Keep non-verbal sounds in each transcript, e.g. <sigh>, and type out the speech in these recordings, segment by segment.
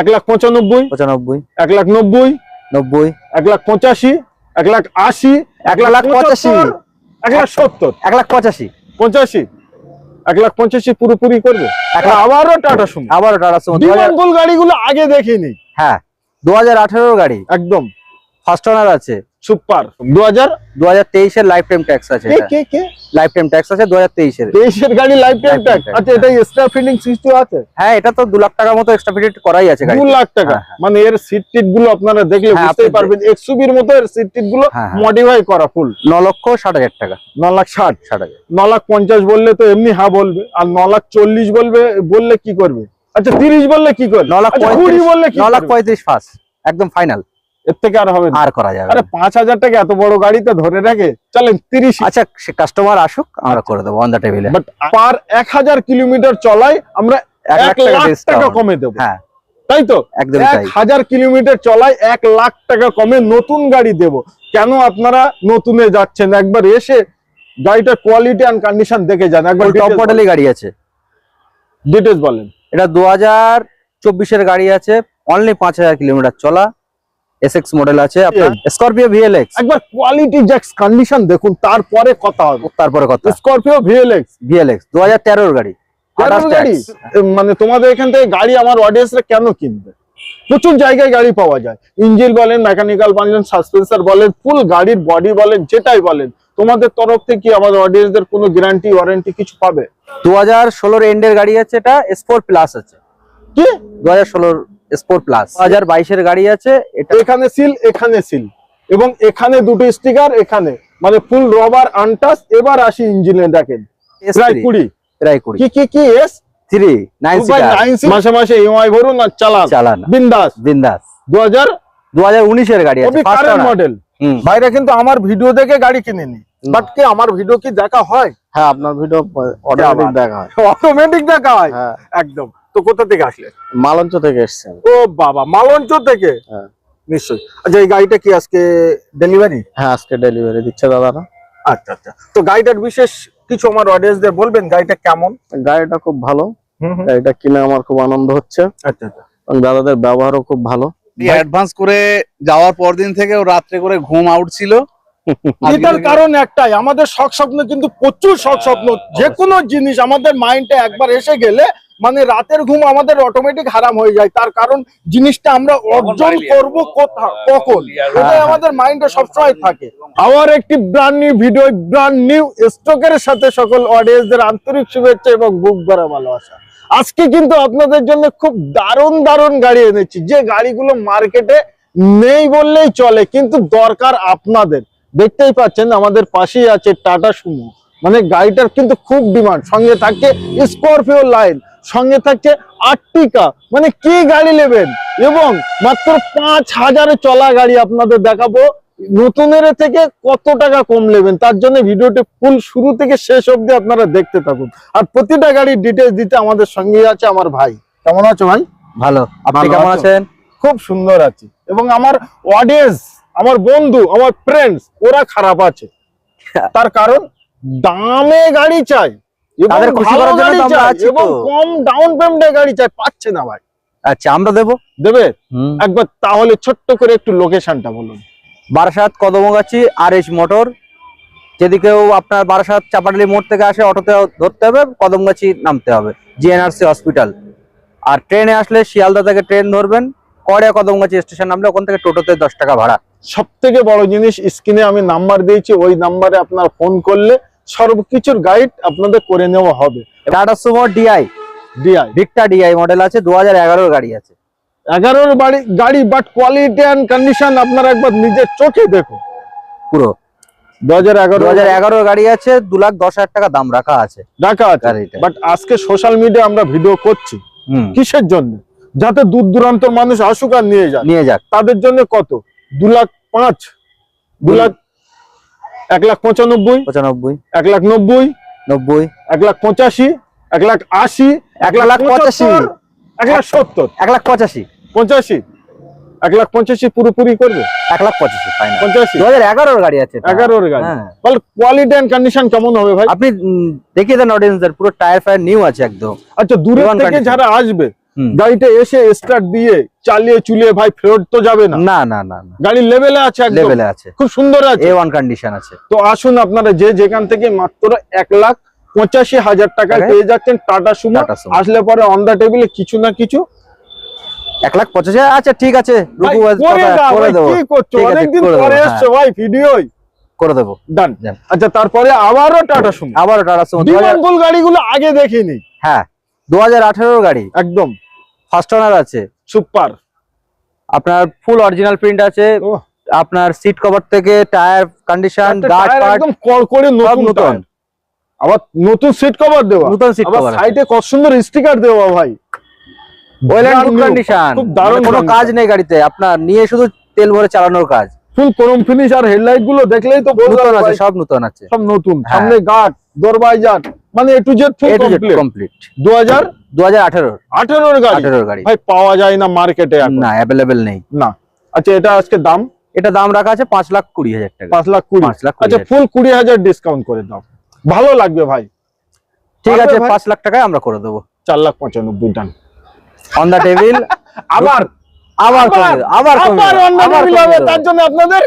এক লাখ পঁচানব্বই পঁচানব্বই। এক লাখ নব্বই নব্বই। এক লাখ পঁচাশি এক লাখ আশি এক লাখ পঁচাশি। এক লাখ সত্তর এক লাখ পঁচাশি। পঁচাশি। এক লাখ পঞ্চাশি পুরোপুরি করবে। আবারও টাটা সুমো। আবারও টাটা সুমো। দু গাড়িগুলো আগে দেখিনি। হ্যাঁ দু হাজার গাড়ি। একদম। ফার্স্ট ওনার আছে। সুপার। দু হাজার দু হাজার তেইশের লাইফ টাইম ট্যাক্স আছে কে কে কে? লাইফ টাইম ট্যাক্স আছে দু হাজার তেইশের। তেইশের গাড়ি লাইফ টাইম ট্যাক্স আচ্ছা এটা এক্সট্রা ফিটিং সিস্টেম আছে? হ্যাঁ এটা তো দু লাখ টাকার মতো এক্সট্রা ফিটেড করাই আছে গাড়ি দু লাখ টাকা। হ্যাঁ, হ্যাঁ। মানে এর সিট টিটগুলো আপনারা দেখলে হ্যাঁ, বুঝতেই পারবেন এক্সুবির মতো এর সিট টিটগুলো। মডিফাই করা ফুল ন লক্ষ ষাট হাজার টাকা। ন লাখ ষাট। ষাট হাজার। ন লাখ পঞ্চাশ বললে তো এমনি হ্যাঁ বলবে আর ন লাখ চল্লিশ বলবে বললে কি করবে? আচ্ছা তিরিশ বললে কি করবে? ন লাখ আচ্ছা, কুড়ি বললে কি ন লাখ? পঁয়ত্রিশ ফার্স্ট একদম ফাইনাল এর থেকে আর হবে আর করা যাবে আরে পাঁচ হাজার টাকা এত বড় গাড়িতে ধরে রাখে চলেন তিরিশ আচ্ছা সে কাস্টমার আসুক আমরা করে দেবো অন দ্য টেবিলে বাট পার এক হাজার কিলোমিটার চলাই আমরা এক এক লাখ টাকা লাখ টাকা discount। কমে দেবো। হ্যাঁ। তাই তো? এক হাজার কিলোমিটার চলাই এক লাখ টাকা কমে নতুন গাড়ি দেব। কেন আপনারা নতুনে যাচ্ছেন? একবার এসে গাড়িটার কোয়ালিটি অ্যান্ড কন্ডিশন দেখে যান। একবার টপ মডেলের গাড়ি আছে। ডিটেলস বলেন। এটা দু হাজার চব্বিশের গাড়ি আছে। অনলি পাঁচ হাজার কিলোমিটার চলা। এসএক্স মডেল আছে আপনার স্করপিও ভিএলএক্স একবার কোয়ালিটি জ্যাক্স কন্ডিশন দেখুন তারপরে কথা হবে। তারপরে কথা স্করপিও ভিএলএক্স ভিএলএক্স দু হাজার তেরোর গাড়ি। মানে তোমাদের এখান থেকে গাড়ি আমার অডিয়েন্সরা কেন কিনবে? প্রচুর জায়গায় গাড়ি পাওয়া যায়। ইঞ্জিন বলেন মেকানিক্যাল বলেন সাসপেন্সার বলেন ফুল গাড়ির বডি বলেন যেটাই বলেন তোমাদের তরফ থেকে কি আমাদের অডিয়েন্সদের কোনো গ্যারান্টি ওয়ারেন্টি কিছু পাবে? দু হাজার ষোলোর এন্ডের গাড়ি আছে এটা স্পোর্ট প্লাস আছে। কি? দু হাজার ষোলোর স্পোর্ট প্লাস দু হাজার বাইশের গাড়ি আছে এটা এখানে সিল এখানে সিল এবং এখানে দুটো স্টিকার এখানে। মানে ফুল রবার আনটাস এবার আসি ইঞ্জিনে দেখেন। প্রায় S3, প্রায় কুড়ি। কি কি কি এস থ্রি নাইন সিটার মাসে মাসে ইএমআই ভরুন আর চালান। চালান। বিন্দাস। বিন্দাস। গাড়ি আছে ফার্স্ট মডেল হুম। ভাইরা কিন্তু আমার ভিডিও দেখে গাড়ি কিনে নি। বাট কি আমার ভিডিও কি দেখা হয়? হ্যাঁ আপনার ভিডিও অটোমেটিক দেখা হয়। অটোমেটিক দেখা হয়। হ্যাঁ। একদম। তো কোথা থেকে আসলে? মালঞ্চ থেকে এসছেন ও বাবা মালঞ্চ থেকে? হ্যাঁ। নিশ্চয়ই। আচ্ছা এই গাড়িটা কি আজকে ডেলিভারি হ্যাঁ আজকে ডেলিভারি দিচ্ছে দাদারা আচ্ছা আচ্ছা। তো গাড়িটার বিশেষ কিছু আমার অডিয়েন্সদের বলবেন গাড়িটা কেমন? গাড়িটা খুব ভালো। গাড়িটা কিনে আমার খুব আনন্দ হচ্ছে। আচ্ছা আচ্ছা। এবং দাদাদের ব্যবহারও খুব ভালো। অ্যাডভান্স করে যাওয়ার পর দিন থেকে ও রাত্রে করে ঘুম আউট ছিল। <laughs> এটার কারণ একটাই আমাদের শখ স্বপ্ন কিন্তু প্রচুর শখ স্বপ্ন। যে কোনো জিনিস আমাদের মাইন্ডে একবার এসে গেলে মানে রাতের ঘুম আমাদের অটোমেটিক হারাম হয়ে যায়। তার কারণ জিনিসটা আমরা অর্জন করব কোথা কখন? এটাই আমাদের মাইন্ডে সবসময় থাকে। আবার একটি brand new video brand new স্টকের সাথে সকল অডিয়েন্সদের আন্তরিক শুভেচ্ছা এবং বুক ভরা ভালোবাসা। আজকে কিন্তু আপনাদের জন্য খুব দারুণ দারুণ গাড়ি এনেছি। যে গাড়িগুলো মার্কেটে নেই বললেই চলে কিন্তু দরকার আপনাদের। দেখতেই পাচ্ছেন আমাদের পাশেই আছে টাটা সুমো মানে গাড়িটার কিন্তু খুব ডিমান্ড সঙ্গে থাকছে স্করপিও লাইন সঙ্গে থাকছে আর্টিকা মানে কি গাড়ি নেবেন? এবং মাত্র পাঁচ হাজারে চলা গাড়ি আপনাদের দেখাবো। নতুনের থেকে কত টাকা কম নেবেন? তার জন্য ভিডিওটি ফুল শুরু থেকে শেষ অবধি আপনারা দেখতে থাকুন। আর প্রতিটা গাড়ির ডিটেলস দিতে আমাদের সঙ্গে আছে আমার ভাই। কেমন আছো ভাই? ভালো। আপনি কেমন আছেন? খুব সুন্দর আছে। এবং আমার অডিয়েন্স আমার বন্ধু আমার ফ্রেন্ডস ওরা খারাপ আছে। <laughs> তার কারণ দামে গাড়ি চাই। তাদের খুশি করার জন্য তো আমরা আছি এবং। কম ডাউন পেমেন্টে গাড়ি চাই পাচ্ছে না ভাই। আচ্ছা আমরা দেবো? দেবে? একবার তাহলে ছোট্ট করে একটু লোকেশনটা বলুন। Barasat Kadamgachhi R H motor যদি কেউ আপনার বারাসাত চাপাডালি মোড় থেকে আসে অটোতে ধরতে হবে কদমগাছি নামতে হবে জিএনআরসি হসপিটাল আর ট্রেনে আসলে শিয়ালদা থেকে ট্রেন ধরবেন কড়িয়া কদমগাছি স্টেশন নামলে ওখান থেকে টোটোতে দশ টাকা ভাড়া। সব থেকে বড় জিনিস স্ক্রিনে আমি নাম্বার দিয়েছি ওই নাম্বারে আপনার ফোন করলে সর্বকিছুর গাইড আপনাদের করে নেওয়া হবে। Tata Sumo DI DI Victa DI model আছে দু হাজার গাড়ি আছে। এগারোর বাড়ি গাড়ি বাট কোয়ালিটি অ্যান্ড কন্ডিশন আপনারা একবার নিজের চোখে দেখুন পুরো। দু হাজার গাড়ি আছে দু লাখ দশ হাজার টাকা দাম রাখা আছে। বাট আজকে সোশ্যাল মিডিয়া আমরা ভিডিও করছি। কিসের জন্য? যাতে দূর দূরান্তর মানুষ আসুক আর নিয়ে যান নিয়ে যাক। তাদের জন্য কত? দু লাখ পাঁচ। দু লাখ এক লাখ পঁচানব্বই পঁচানব্বই এক লাখ নব্বই নব্বই এক লাখ পঁচাশি এক লাখ আশি এক লাখ পঁচাশি। এক লাখ সত্তর এক লাখ পঁচাশি পঁচাশি এক লাখ পঞ্চাশি পুরোপুরি করবে এক লাখ পঁচাশি পঁচাশি দু হাজার এগারোর গাড়ি আছে। এগারোর গাড়ি হ্যাঁ কোয়ালিটি অ্যান্ড কন্ডিশন কেমন হবে ভাই আপনি দেখিয়ে দেন অডিয়েন্সদের পুরো টায়ার ফায়ার নিউ আছে একদম আচ্ছা One থেকে যারা আসবে। গাড়িটা এসে স্টার্ট দিয়ে চালিয়ে চুলিয়ে ভাই ফেরত তো যাবে না। না না না গাড়ির লেভেলে আছে লেভেলে আছে। খুব সুন্দর আছে। এ ওয়ান কন্ডিশন আছে। তো আসুন আপনারা যে যেখান থেকে মাত্র এক লাখ পঁচাশি হাজার টাকায়? পেয়ে যাচ্ছেন টাটা সুমো। আসলে পরে অন দা টেবিলে কিছু না কিছু। এক লাখ পঁচাশি আচ্ছা ঠিক আছে। অনেকদিন পরে হ্যাঁ। এসছো ভাই ভিডিওই। করে দেবো। ডান। আচ্ছা তারপরে আবারও টাটা সুমো। আবার টাটা সুমো। গাড়িগুলো আগে দেখিনি। হ্যাঁ দু হাজার গাড়ি। একদম। ফার্স্ট ওনার আছে। সুপার আপনার ফুল অরিজিনাল প্রিন্ট আছে। আপনার সিট কভার থেকে টায়ার কন্ডিশন গার্ড পার্ট একদম সব নতুন নতুন। আবার নতুন সিট কভার দেওয়া। নতুন সিট আবার কভার সাইডে কত সুন্দর স্টিকার দেওয়া ভাই। ওয়েল এন্ড গুড কন্ডিশন খুব দারুণ কোনো কাজ নেই গাড়িতে। আপনার নিয়ে শুধু তেল ভরে চালানোর কাজ। ফুল ক্রোম ফিনিশ আর হেডলাইটগুলো দেখলেই তো নতুন আছে সব নতুন আছে। সব নতুন। হ্যাঁ। সামনে গার্ড দরবাইজার মানে A to Z full complete complete দু হাজার দু হাজার আঠেরোর আঠেরোর গাড়ি? গাড়ি। ভাই পাওয়া যায় না মার্কেটে এখন। না অ্যাভেলেবেল নেই। না। আচ্ছা এটা আজকে দাম? এটা দাম রাখা আছে পাঁচ লাখ কুড়ি হাজার টাকা। পাঁচ লাখ কুড়ি। পাঁচ লাখ কুড়ি আচ্ছা ফুল কুড়ি হাজার ডিসকাউন্ট করে দাও। ভালো লাগবে ভাই। ঠিক আছে ভাই? পাঁচ লাখ টাকায় আমরা করে দেবো। চার লাখ পঁচানব্বই ডান অন দা টেবিল আবার। আবার আবার। আবার অন্য আবার টেবিল হবে তার জন্য আপনাদের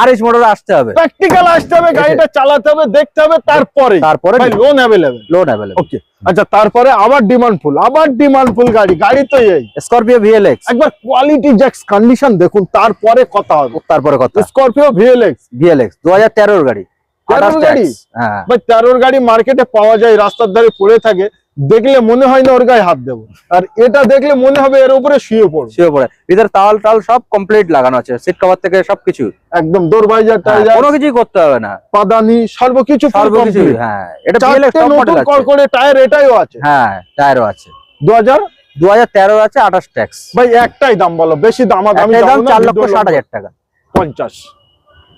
আরএস মোটরে আসতে হবে। প্র্যাকটিক্যাল আসতে হবে গাড়িটা চালাতে হবে দেখতে হবে তারপরে। তারপরে loan available loan available okay আচ্ছা তারপরে আবার ডিমান্ড ফুল আবার ডিমান্ড ফুল গাড়ি গাড়ি তো এই। স্করপিও ভিএলএক্স একবার কোয়ালিটি জ্যাক্স কন্ডিশন দেখুন তারপরে কথা হবে। তারপরে কথা। স্করপিও ভিএলএক্স ভিএলএক্স দু হাজার তেরোর গাড়ি। 13 আঠাশ গাড়ি? হ্যাঁ। ভাই তেরোর গাড়ি মার্কেটে পাওয়া যায় রাস্তার ধারে পড়ে থাকে। দেখলে মনে হয় না ওর গায়ে হাত দেবো। আর এটা দেখলে মনে হবে এর উপরে শুয়ে পড়বে। শুয়ে পড়ে। ভিতরে তাল টাল সব কমপ্লিট লাগানো আছে সিট কভার থেকে সবকিছু। একদম দোরবাইজার হ্যাঁ, টাইজার কোনো কিছুই করতে হবে না। পাদানি সর্বকিছু সর্বকিছু হ্যাঁ এটা ভিএলএক্স টপ মডেল আছে। টায়ার এটাইও আছে। হ্যাঁ টায়ারও আছে। দু হাজার দু হাজার তেরো আছে আঠাশ ট্যাক্স ভাই একটাই দাম বলো বেশি দাম আমি দাম চার লক্ষ video ষাট লম্বা। হাজার টাকা। পঞ্চাশ।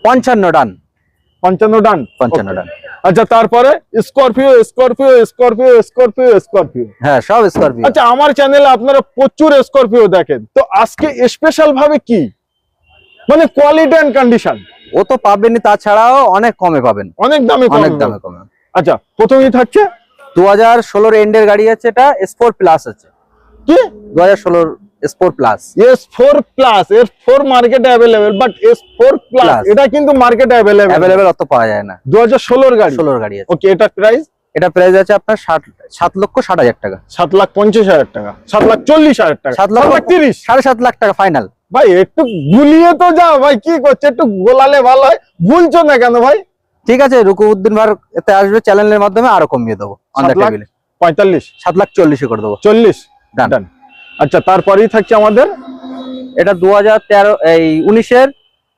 পঞ্চান্ন ডান পঞ্চান্ন ডান পঞ্চান্ন Okay. ডান আচ্ছা তারপরে Scorpio Scorpio Scorpio Scorpio Scorpio হ্যাঁ সব স্করপিও আচ্ছা আমার চ্যানেলে আপনারা প্রচুর স্করপিও দেখেন। তো আজকে স্পেশাল ভাবে কি? মানে কোয়ালিটি এন্ড কন্ডিশন ও তো পাবেনই তাছাড়াও অনেক কমে পাবেন। অনেক দামে কম অনেক দামে কমে। আচ্ছা প্রথমেই থাকছে? দু হাজার ষোলোর এন্ডের গাড়ি আছে এটা স্পোর্ট প্লাস আছে। কি? দু হাজার ষোলোর sport plus S four plus S four মার্কেটে available but S four plus এটা কিন্তু মার্কেটে অ্যাভেলেবেল অ্যাভেলেবেল অত পাওয়া যায় না। দু হাজার ষোলোর গাড়ি? ষোলোর গাড়ি আছে। ওকে এটা প্রাইস এটা প্রাইস আছে আপনার ষাট সাত লক্ষ ষাট হাজার টাকা। সাত লাখ পঞ্চাশ হাজার টাকা সাত লাখ চল্লিশ হাজার টাকা সাত লাখ তিরিশ। সাড়ে সাত লাখ টাকা ফাইনাল ভাই একটু গুলিয়ে তো যাও ভাই কি করছে? একটু গোলালে ভালো হয়। ভুলছো না কেন ভাই? ঠিক আছে রুকুউদ্দিন ভার এতে আসবে চ্যানেলের মাধ্যমে আরও কমিয়ে দেবো অন সাত টেবিলে পঁয়তাল্লিশ। সাত লাখ চল্লিশে করে দেবো। চল্লিশ। Done. আচ্ছা তারপরেই থাকছে আমাদের। এটা দু হাজার তেরো এই উনিশের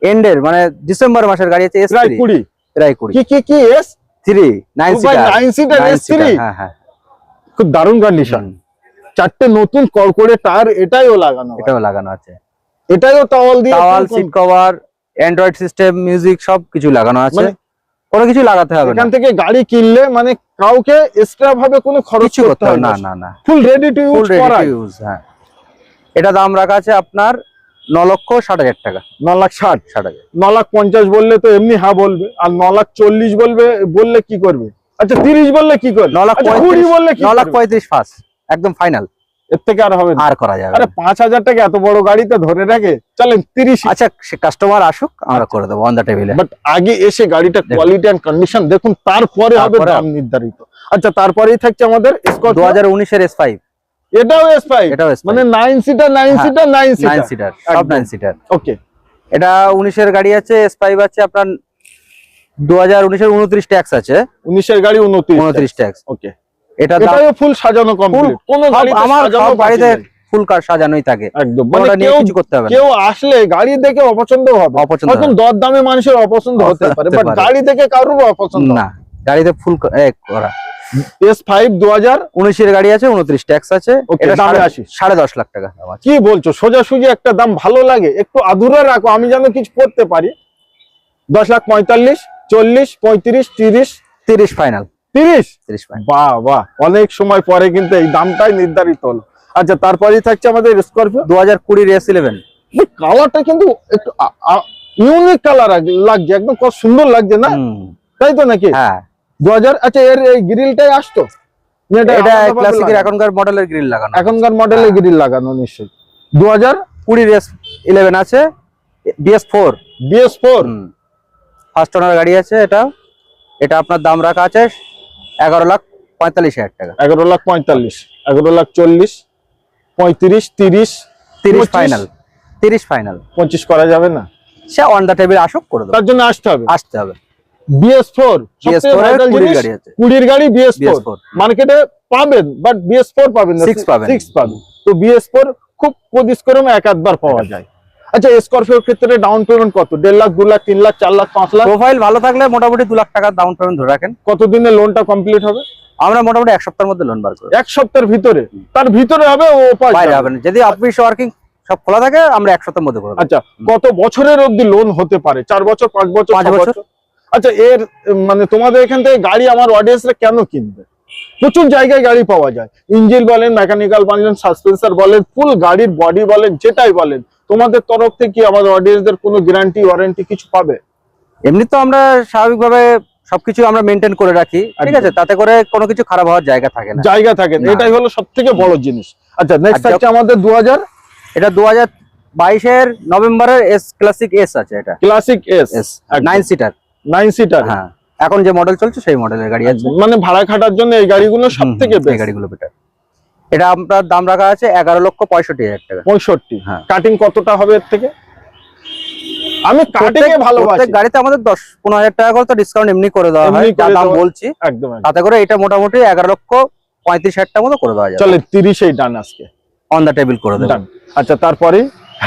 এন্ডের মানে ডিসেম্বর মাসের গাড়ি আছে এস কুড়ি। প্রায় কুড়ি। কি কি কি S three nine seater nine seater nine S three হ্যাঁ হ্যাঁ। খুব দারুণ কন্ডিশন চারটে নতুন কড়কড়ে টায়ার এটাইও লাগানো এটাও লাগানো আছে। এটাইও টাওয়াল দিয়ে towel seat cover Android system music সব কিছু লাগানো আছে। মানে- কোনো কিছু লাগাতে হবে এখান থেকে গাড়ি কিনলে মানে কাউকে এক্সট্রা ভাবে কোনো খরচ করতে হবে না। না না full ready to full use ready করা টু ইউজ হ্যাঁ। এটা দাম রাখা আছে আপনার ন লক্ষ ষাট হাজার টাকা। ন লাখ ষাট? ষাট হাজার। ন লাখ পঞ্চাশ বললে তো এমনি হ্যাঁ বলবে আর ন লাখ চল্লিশ বলবে বললে কি করবে? আচ্ছা তিরিশ বললে কি করবে? ন লাখ আচ্ছা, কুড়ি বললে ন লাখ পঁয়ত্রিশ ফার্স্ট একদম ফাইনাল। এর থেকে আর হবে আর করা যাবে আরে পাঁচ হাজার টাকা এত বড় গাড়িতে ধরে রাখে। চলেন তিরিশ। আচ্ছা সে কাস্টমার আসুক আমরা করে দেবো অন দ্য টেবিলে বাট আগে এসে গাড়িটা কোয়ালিটি এন্ড কন্ডিশন দেখুন তারপরে হবে দাম নির্ধারিত। আচ্ছা তারপরেই থাকছে আমাদের দু হাজার উনিশের এস ফাইভ এটাও এস ফাইভ এটাও এস মানে নাইন সিটার নাইন হ্যাঁ, seater nine nine seater seater সব একদম। নাইন সিটার ওকে এটা উনিশের গাড়ি আছে এস ফাইভ আছে আপনার দু হাজার উনিশের উনত্রিশ ট্যাক্স আছে। উনিশের গাড়ি উনত্রিশ উনত্রিশ ট্যাক্স ওকে এটা এটাও ফুল সাজানো কমপ্লিট কোন গাড়ি আমার সব বাড়িতে ফুল কার সাজানোই থাকে। একদম। মানে নিয়ে কিছু করতে হবে কেউ আসলে গাড়ি দেখে অপছন্দ হবে। অপছন্দ হবে। দর দামে মানুষের অপছন্দ হতে হতে পারে। বাট গাড়ি দেখে কারোর অপছন্দ না গাড়িতে ফুল এক করা। এস ফাইভ দু হাজার উনিশের গাড়ি আছে উনত্রিশ ট্যাক্স আছে। সাড়ে- দশ লাখ টাকা। কি বলছো? সোজাসুজি একটা দাম ভালো লাগে? একটু আধুরা রাখো আমি যেন কিছু করতে পারি। দশ লাখ পঁয়তাল্লিশ চল্লিশ পঁয়ত্রিশ তিরিশ। তিরিশ ফাইনাল তিরিশ? তিরিশ বাহ বাহ। অনেক সময় পরে কিন্তু এই দামটাই নির্ধারিত হলো। আচ্ছা তারপরেই থাকছে আমাদের স্করপিও দু হাজার কুড়ির এস ইলেভেন কালারটা কিন্তু একটু ইউনিক কালার লাগছে একদম কত সুন্দর লাগছে না? তাই তো নাকি? হ্যাঁ। দু হাজার আচ্ছা এর এই গ্রিলটাই আসতো? এটা এটা ক্লাসিকের এখনকার মডেলের গ্রিল লাগানো। এখনকার মডেলে গ্রিল লাগানো নিশ্চয়ই। দু হাজার কুড়ি রেস ইলেভেন আছে। BS four BS four first owner গাড়ি আছে এটা। এটা আপনার দাম রাখা আছে এগারো লাখ পঁয়তাল্লিশ হাজার টাকা। এগারো লাখ পঁয়তাল্লিশ এগারো লাখ চল্লিশ পঁয়ত্রিশ তিরিশ তিরিশ পঁচিশ? ফাইনাল তিরিশ ফাইনাল পঁচিশ করা যাবে না। সে অন দ্য টেবিল আসুক করে দেবো। তার জন্য আসতে হবে। আসতে হবে। বিএস ফোর কুড়ির গাড়ি মার্কেটে পাবেন বাট পাবেন না তো খুব এক আধবার পাওয়া যায়। আচ্ছা স্করপিওর ক্ষেত্রে ডাউন পেমেন্ট কত? দেড় লাখ দু লাখ তিন লাখ চার লাখ পাঁচ লাখ? প্রোফাইল ভালো থাকলে মোটামুটি দু লাখ টাকার ডাউন পেমেন্ট ধরে রাখেন। কতদিনে লোনটা কমপ্লিট হবে? আমরা মোটামুটি এক সপ্তাহের মধ্যে লোন বার করব এক সপ্তাহের ভিতরে? তার ভিতরে হবে ও বাইরে। হবে না। যদি অফিস ওয়ার্কিং সব খোলা থাকে আমরা এক সপ্তাহের মধ্যে আচ্ছা কত বছরের অবধি লোন হতে পারে? চার বছর পাঁচ বছর পাঁচ বছর। আচ্ছা এর মানে তোমাদের এখান থেকে গাড়ি আমার অডিয়েন্সরা কেন কিনবে? প্রচুর জায়গায় গাড়ি পাওয়া যায়। ইঞ্জিন বলেন মেকানিক্যাল বলেন সাসপেন্সার বলেন ফুল গাড়ির বডি বলেন যেটাই বলেন তোমাদের তরফ থেকে কি আমাদের অডিয়েন্সদের কোনো গ্যারান্টি ওয়ারেন্টি কিছু পাবে? এমনি তো আমরা স্বাভাবিকভাবে সবকিছু আমরা মেনটেন করে রাখি ঠিক আছে? তাতে করে কোনো কিছু খারাপ হওয়ার জায়গা থাকে না। জায়গা থাকে না। এটাই হলো সব থেকে বড় জিনিস। আচ্ছা নেক্সট হচ্ছে আমাদের দু হাজার এটা দু হাজার বাইশের নভেম্বরের এস ক্লাসিক এস আছে এটা। Classic S S nine seater nine seater হ্যাঁ এখন যে মডেল চলছে সেই মডেলের গাড়ি আছে। মানে ভাড়া খাটার জন্য এই গাড়িগুলো সব থেকে এই গাড়িগুলো বেটার এটা আপনার দাম রাখা আছে এগারো লক্ষ পঁয়ষট্টি হাজার টাকা। পঁয়ষট্টি। হ্যাঁ। কাটিং কতটা হবে এর থেকে? আমি কাটিং এ ভালোবাসি। প্রত্যেক গাড়িতে আমাদের দশ পনেরো হাজার টাকা করে তো ডিসকাউন্ট এমনি করে দেওয়া হয় যা দাম বলছি। একদম। তাতে করে এটা মোটামুটি এগারো লক্ষ পঁয়ত্রিশ হাজার টাকা মতো করে দেওয়া যাবে। চলে তিরিশেই ডান আজকে। অন দ্য টেবিল করে দেবো। আচ্ছা তারপরে?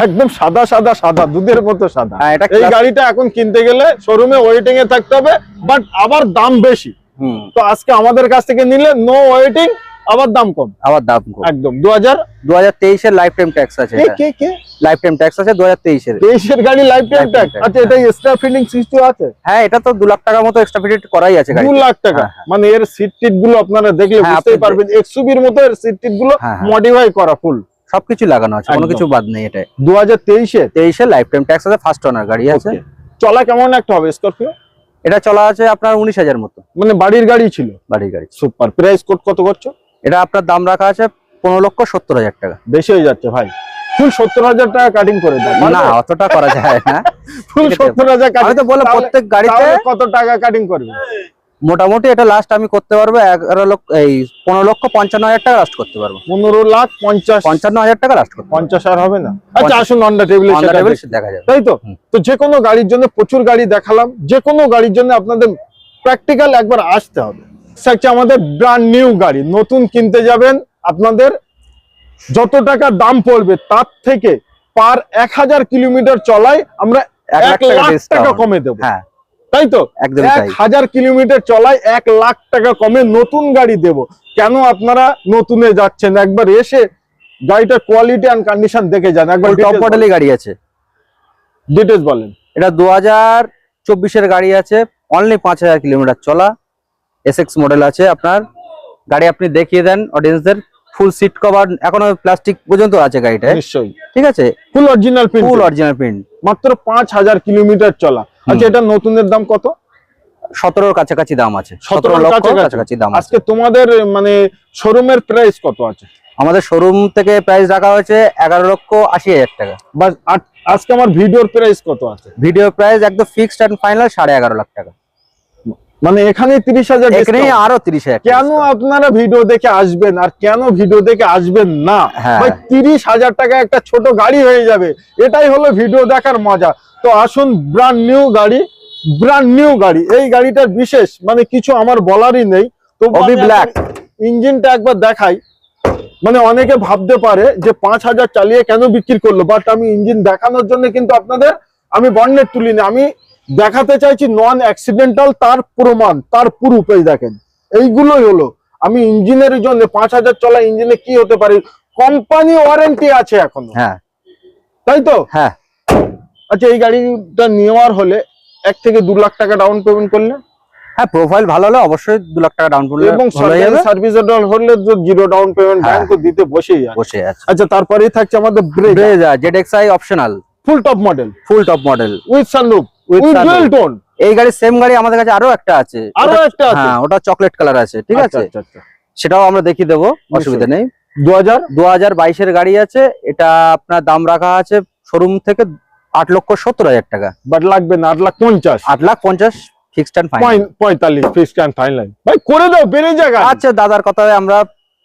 একদম সাদা সাদা সাদা দুধের মতো সাদা। হ্যাঁ, এটা এই গাড়িটা এখন কিনতে গেলে শোরুমে ওয়েটিং এ থাকতে হবে বাট আবার দাম বেশি। হুম। তো আজকে আমাদের কাছ থেকে নিলে নো ওয়েটিং আবার দাম কম। আবার দাম কম। একদম দু হাজার দু হাজার তেইশের লাইফ টাইম ট্যাক্স আছে এটা। কে কে? লাইফ টাইম ট্যাক্স আছে দু হাজার তেইশের। তেইশের গাড়ি লাইফ টাইম ট্যাক্স আচ্ছা এটা এক্সট্রা ফিটিং সিস্টেম আছে? হ্যাঁ এটা তো দু লাখ টাকার মতো এক্সট্রা ফিটেড করাই আছে গাড়ি দু লাখ টাকা। হ্যাঁ, হ্যাঁ। মানে এর সিট টিটগুলো আপনারা দেখলে বুঝতেই পারবেন এক্সুবির মতো এর সিট টিটগুলো। মডিফাই করা ফুল সবকিছু লাগানো আছে কোনো কিছু বাদ নেই এটা দু হাজার তেইশে? তেইশে লাইফ টাইম ট্যাক্স আছে ফার্স্ট ওনার গাড়ি আছে। চলা কেমন একটা হবে স্করপিও এটা চলা আছে আপনার উনিশ হাজার মতো। মানে বাড়ির গাড়ি ছিল? বাড়ির গাড়ি। সুপার প্রাইস কোড কত করছ? এটা আপনার দাম রাখা আছে পনেরো লক্ষ সত্তর হাজার টাকা। বেশি হয়ে যাচ্ছে ভাই। ফুল সত্তর হাজার টাকা কাটিং করে দাও না অতটা করা যায় না। ফুল সত্তর হাজার আমি তো বললাম প্রত্যেক গাড়িতে কত টাকা কাটিং করবে? মোটামুটি এটা লাস্ট আমি করতে পারব এগারো লক্ষ এই পনেরো লক্ষ পঞ্চান্ন হাজার টাকা লাস্ট করতে পারব। পনেরো লাখ পঞ্চাশ পঞ্চান্ন হাজার টাকা লাস্ট করতে পঞ্চাশ আর হবে না। আচ্ছা আসুন দ্য টেবিলে দেখা। যাবে। তাই তো? তো যে কোনো গাড়ির জন্য প্রচুর গাড়ি দেখালাম যে কোনো গাড়ির জন্য আপনাদের প্র্যাকটিক্যাল একবার আসতে হবে। হচ্ছে আমাদের ব্র্যান্ড নিউ গাড়ি নতুন কিনতে যাবেন আপনাদের যত টাকা দাম পড়বে তার থেকে পার এক হাজার কিলোমিটার চলাই আমরা এক লাখ টাকা। কমে দেবো। হ্যাঁ। তাই তো? এক হাজার কিলোমিটার চলায় এক লাখ টাকা কমে নতুন গাড়ি দেব। কেন আপনারা নতুনে যাচ্ছেন? একবার এসে গাড়িটার কোয়ালিটি অ্যান্ড কন্ডিশন দেখে যান। একবার টপ মডেলের গাড়ি আছে। ডিটেলস বলেন। এটা দু হাজার চব্বিশের গাড়ি আছে। অনলি পাঁচ হাজার কিলোমিটার চলা। এসএক্স মডেল আছে আপনার। গাড়ি আপনি দেখিয়ে দেন অডিয়েন্সদের ফুল সিট কভার এখনও প্লাস্টিক পর্যন্ত আছে গাড়িটা নিশ্চয়ই। ঠিক আছে? Full original print full original print মাত্র পাঁচ হাজার কিলোমিটার চলা। আচ্ছা এটা নতুনের দাম কত? সতেরোর কাছাকাছি দাম আছে। 17 সতেরো লক্ষ কাছাকাছি? দাম আছে। আজকে তোমাদের মানে শোরুমের প্রাইস কত আছে? আমাদের শোরুম থেকে প্রাইস রাখা হয়েছে এগারো লক্ষ আশি হাজার টাকা। বা আজ- আজকে আমার ভিডিওর প্রাইস কত আছে? ভিডিও প্রাইস একদম ফিক্সড অ্যান্ড ফাইনাল সাড়ে এগারো লাখ টাকা। মানে এখানে তিরিশ হাজার আরও তিরিশ হাজার কেন আপনারা ভিডিও দেখে আসবেন আর কেন ভিডিও দেখে আসবেন না? হ্যাঁ। ভাই তিরিশ হাজার টাকা একটা ছোট গাড়ি হয়ে যাবে। এটাই হলো ভিডিও দেখার মজা। তো আসুন ব্র্যান্ড নিউ গাড়ি ব্র্যান্ড নিউ গাড়ি। এই গাড়িটার বিশেষ মানে কিছু আমার বলারই নেই। তো ব্ল্যাক ইঞ্জিনটা একবার দেখাই। মানে অনেকে ভাবতে পারে যে পাঁচ হাজার চালিয়ে কেন বিক্রি করল বাট আমি ইঞ্জিন দেখানোর জন্য কিন্তু আপনাদের আমি বন্ডের তুলিনি আমি দেখাতে চাইছি নন অ্যাক্সিডেন্টাল তার প্রমাণ তার প্রুফ এই দেখেন। এইগুলোই হলো। আমি ইঞ্জিনের জন্য পাঁচ হাজার চলা ইঞ্জিনে কি হতে পারে? কোম্পানি ওয়ারেন্টি আছে এখন। হ্যাঁ। তাই তো? হ্যাঁ। আচ্ছা এই গাড়িটা নেওয়ার হলে এক থেকে দু লাখ টাকা ডাউন পেমেন্ট করলে? হ্যাঁ প্রোফাইল ভালো হলে অবশ্যই দু লাখ টাকা ডাউন করলে এবং সার্ভিস হলে জিরো ডাউন পেমেন্ট। ব্যাংক দিতে বসেই বসে আছে। আচ্ছা তারপরেই থাকছে আমাদের Brezza Z XI optional full top model full top model with sunroof with tone এই গাড়ির সেম গাড়ি আমাদের কাছে আরও একটা আছে। আরও একটা আছে? হ্যাঁ ওটা চকলেট কালার আছে ঠিক আচ্ছা, আছে? আচ্ছা, আচ্ছা। সেটাও আমরা দেখিয়ে দেবো অসুবিধা নেই। দু হাজার দু হাজার বাইশের গাড়ি আছে এটা আপনার দাম রাখা আছে শোরুম থেকে আট লক্ষ সত্তর হাজার টাকা। বাট লাগবে না আট লাখ পঞ্চাশ। আট লাখ পঞ্চাশ ফিক্সড অ্যান্ড ফাইন পঁয়তাল্লিশ ফিক্সড অ্যান্ড ফাইনাল ভাই করে দাও বেড়ে যাক আচ্ছা দাদার কথায় আমরা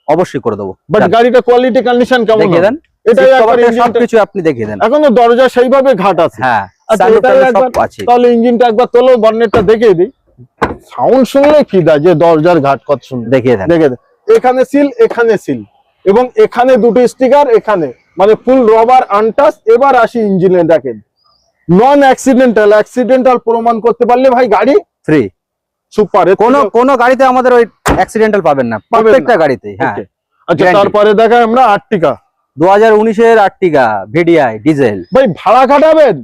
অবশ্যই করে দেবো। বাট গাড়িটা কোয়ালিটি কন্ডিশন কেমন দেখিয়ে দেন। ইঞ্জিনটা- সবকিছু আপনি দেখিয়ে দেন। এখনও দরজা সেইভাবে ঘাট আছে। হ্যাঁ। Sunroof এটাই টারুফ সব একবার- আছে। তাহলে ইঞ্জিনটা একবার তোলো বর্নেটটা দেখিয়ে দিই। সাউন্ড শুনলে ফিদা যে দরজার ঘাট কত সুন্দর। দেখিয়ে দেখে এখানে সিল এখানে সিল এবং এখানে দুটো স্টিকার এখানে। মানে ফুল রবার আনটাস এবার আসি ইঞ্জিনে দেখেন। নন অ্যাক্সিডেন্টাল অ্যাক্সিডেন্টাল প্রমাণ করতে পারলে ভাই গাড়ি ফ্রি সুপার কোন কোন গাড়িতে আমাদের ওই অ্যাক্সিডেন্টাল পাবেন না। প্রত্যেকটা গাড়িতেই হ্যাঁ। আচ্ছা তারপরে দেখায় আমরা আর্টিকা দু হাজার উনিশের আর্টিকা ভিডিআই ডিজেল ভাই ভাড়া খাটাবেন?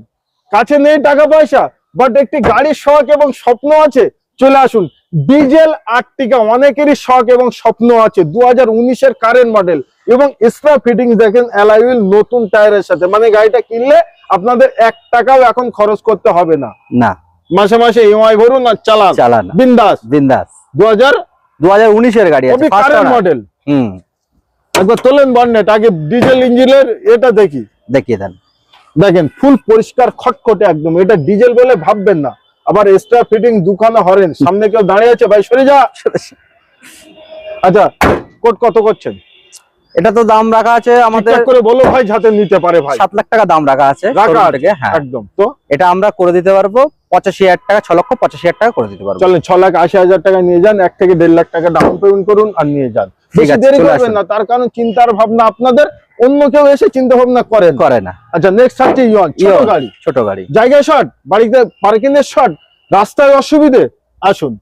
কাছে নেই টাকা পয়সা বাট একটি গাড়ির শখ এবং স্বপ্ন আছে চলে আসুন। ডিজেল আর্টিকা অনেকেরই শখ এবং স্বপ্ন আছে দু হাজার উনিশের কারেন্ট মডেল এবং এক্সট্রা ফিটিংস দেখেন অ্যালাইউল নতুন টায়ারের সাথে। মানে গাড়িটা কিনলে আপনাদের এক টাকাও এখন খরচ করতে হবে না। না। মাসে মাসে ইএমআই ভরুন আর চালান। চালান। বিন্দাস। বিন্দাস। দু হাজার দু হাজার উনিশের গাড়ি আছে কারেন্ট মডেল হুম। একবার তোলেন বন্নেট আগে ডিজেল ইঞ্জিনের এটা দেখি। দেখিয়ে দেন। দেখেন ফুল পরিষ্কার খটখটে একদম। এটা ডিজেল বলে ভাববেন না। আবার এক্সট্রা ফিটিং দুখানা হরেন। সামনে কেউ দাঁড়িয়ে আছে? ভাই সরে যা। আচ্ছা কোট কত করছেন? এটা তো দাম রাখা আছে আমাদের করে বলো ভাই যাতে নিতে পারে ভাই। সাত লাখ টাকা দাম রাখা আছে হ্যাঁ। একদম। তো? এটা আমরা করে দিতে পারব। পঁচাশি হাজার টাকা ছ লক্ষ পঁচাশি হাজার টাকা করে দিতে পারব। চলেন ছ লাখ আশি হাজার টাকা নিয়ে যান। এক থেকে দেড় লাখ টাকা ডাউন পেমেন্ট করুন আর নিয়ে যান। বেশি দেরি করবেন না। তার কারণ চিন্তার ভাবনা আপনাদের। অন্য কেউ এসে চিন্তা ভাবনা করেন। করে না। আচ্ছা নেক্সট হচ্ছে ইয়ন ছোট গাড়ি। ছোট গাড়ি। জায়গায় শর্ট বাড়িতে পার্কিং এর শর্ট রাস্তায় অসুবিধে আসুন।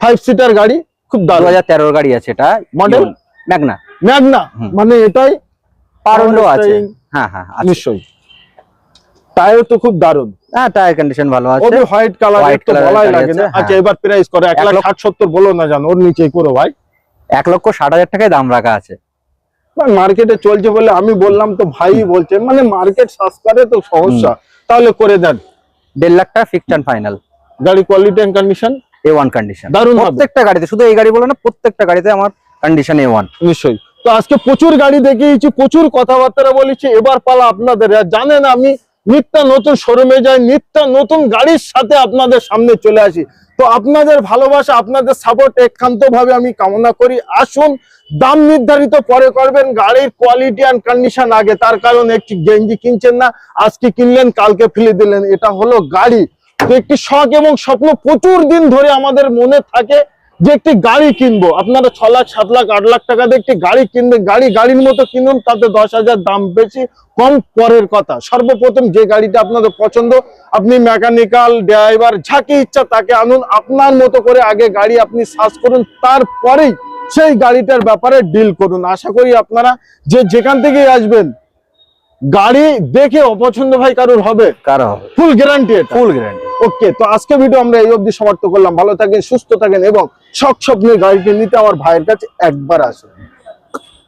ফাইভ সিটার গাড়ি খুব দু হাজার তেরোর গাড়ি আছে এটা মডেল ম্যাগনা। ম্যাগনা মানে এটাই পারন্ডো আছে। হ্যাঁ হ্যাঁ নিশ্চয়ই। টায়ার তো খুব দারুণ। হ্যাঁ টায়ার কন্ডিশন ভালো আছে। হোয়াইট কালার বলাই লাগে না। আচ্ছা হ্যাঁ। এবার প্রাইস করে এক লাখ বলো না জানো ওর নিচেই করো ভাই এক লক্ষ ষাট হাজার টাকায় দাম রাখা আছে। মার্কেটে চলছে বলে আমি বললাম তো ভাই বলছে মানে মার্কেট সাসকারে তো সমস্যা। তাহলে করে দেন। দেড় লাখ টাকা ফিক্সড অ্যান্ড ফাইনাল গাড়ি quality and condition A one condition দারুণ হবে। প্রত্যেকটা গাড়িতে শুধু এই গাড়ি বলো না প্রত্যেকটা গাড়িতে আমার কন্ডিশন এ ওয়ান নিশ্চয়ই। তো আজকে প্রচুর গাড়ি দেখিয়েছি প্রচুর কথাবার্তা বলেছি এবার পালা আপনাদের। জানেন আমি নিত্য নতুন শোরুমে যাই নিত্য নতুন গাড়ির সাথে আপনাদের সামনে চলে আসি। তো আপনাদের ভালোবাসা, আপনাদের সাপোর্ট একান্ত ভাবে আমি কামনা করি। আসুন, দাম নির্ধারিত পরে করবেন, গাড়ির কোয়ালিটি অ্যান্ড কন্ডিশন আগে, তার কারণ একটি গেঞ্জি কিনছেন না, আজকে কিনলেন, কালকে ফেলে দিলেন, এটা হলো গাড়ি। তো একটি শখ এবং স্বপ্ন প্রচুর দিন ধরে আমাদের মনে থাকে যে একটি গাড়ি কিনবো, আপনারা ছ লাখ, সাত লাখ, আট লাখ টাকা দিয়ে একটি গাড়ি কিনবেন, গাড়ি গাড়ির মতো কিনুন, তাতে দশ হাজার দাম বেশি, কম পরের কথা। সর্বপ্রথম যে গাড়িটা আপনাদের পছন্দ, আপনি মেকানিক্যাল, ড্রাইভার, যাকে ইচ্ছা তাকে আনুন, আপনার মতো করে আগে গাড়ি আপনি সার্চ করুন, তারপরেই সেই গাড়িটার ব্যাপারে ডিল করুন। আশা করি আপনারা যে যেখান থেকেই আসবেন গাড়ি দেখে অপছন্দ ভাই কারোর হবে? কারও full guarantee full guarantee okay তো আজকে ভিডিও আমরা এই অবধি সমাপ্ত করলাম। ভালো থাকেন সুস্থ থাকেন এবং সব স্বপ্নের গাড়িটি নিতে আমার ভাইয়ের কাছে একবার আসুন।